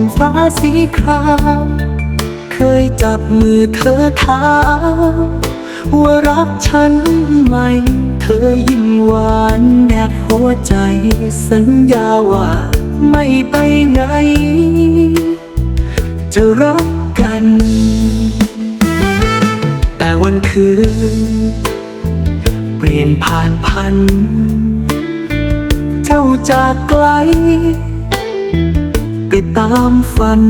องฟ้าสีครามเคยจับมือเธอถามว่ารักฉันไหม เธอยิ้มหวานแนบหัวใจ สัญญาว่าไม่ไปไหน จะรักกัน แต่วันคืน เปลี่ยนผ่านพัน เจ้าจากไกล ตามฝัน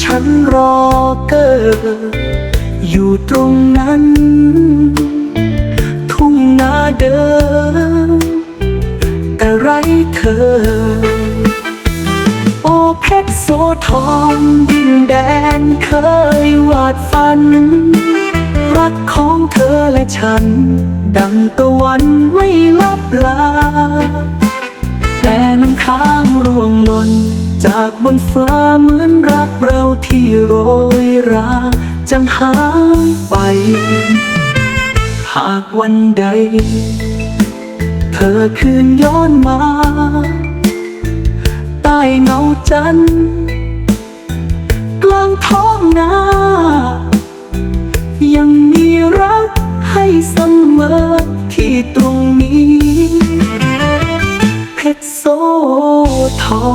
ฉันรอเกิดอยู่ตรงนั้น ทุ่งนาเดิมแต่ไรเธอ โอเพชรโสทองดินแดนเคยวาดฝัน รักของเธอและฉัน ดังตะวันไม่ลับลาแต่ ค้างร่วงหล่นจากบนฟ้าเหมือนรักเราที่โรยราจางหายไป หากวันใด เธอคืนย้อนมา ใต้เงาจันทร์กลางท้องนา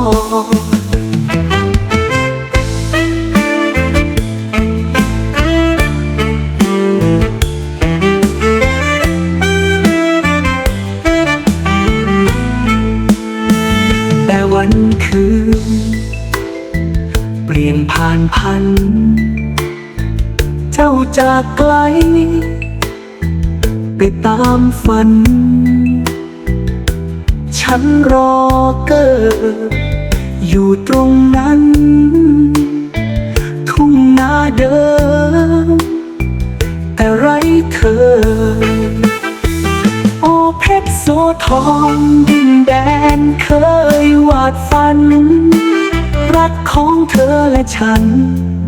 แต่วันคืน เปลี่ยนผ่านพัน เจ้าจากไกล ไปตามฝัน ฉันรอเกิด อยู่ตรงนั้น ทุ่งนาเดิมแต่ไรเธอ โอเพชรโสทองดินแดนเคยวาดฝัน รักของเธอและฉัน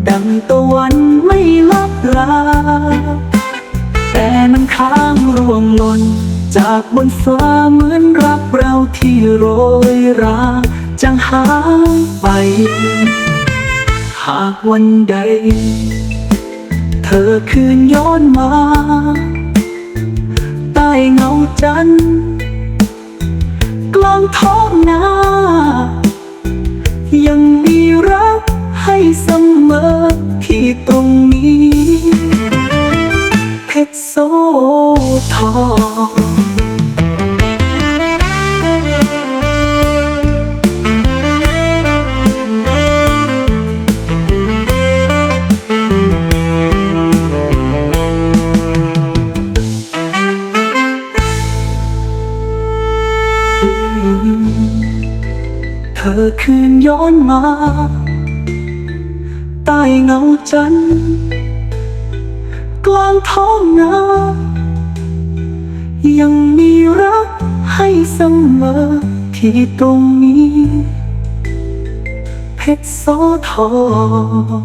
ดังตะวันไม่ลับลาแต่น้ำค้างร่วงหล่นจากบนฟ้าเหมือนรักเราที่โรยรา จางหายไป หากวันใด เธอคืนย้อนมา ใต้เงาจันทร์กลางท้องนายังมีรักให้เสมอที่ตรงนี้ เพชรโสทอง อคืนย้อนมาใต้เงาจันทร์กลางท้องนายังมีรักให้เสมอที่ตรงนี้ เพชรโสทอง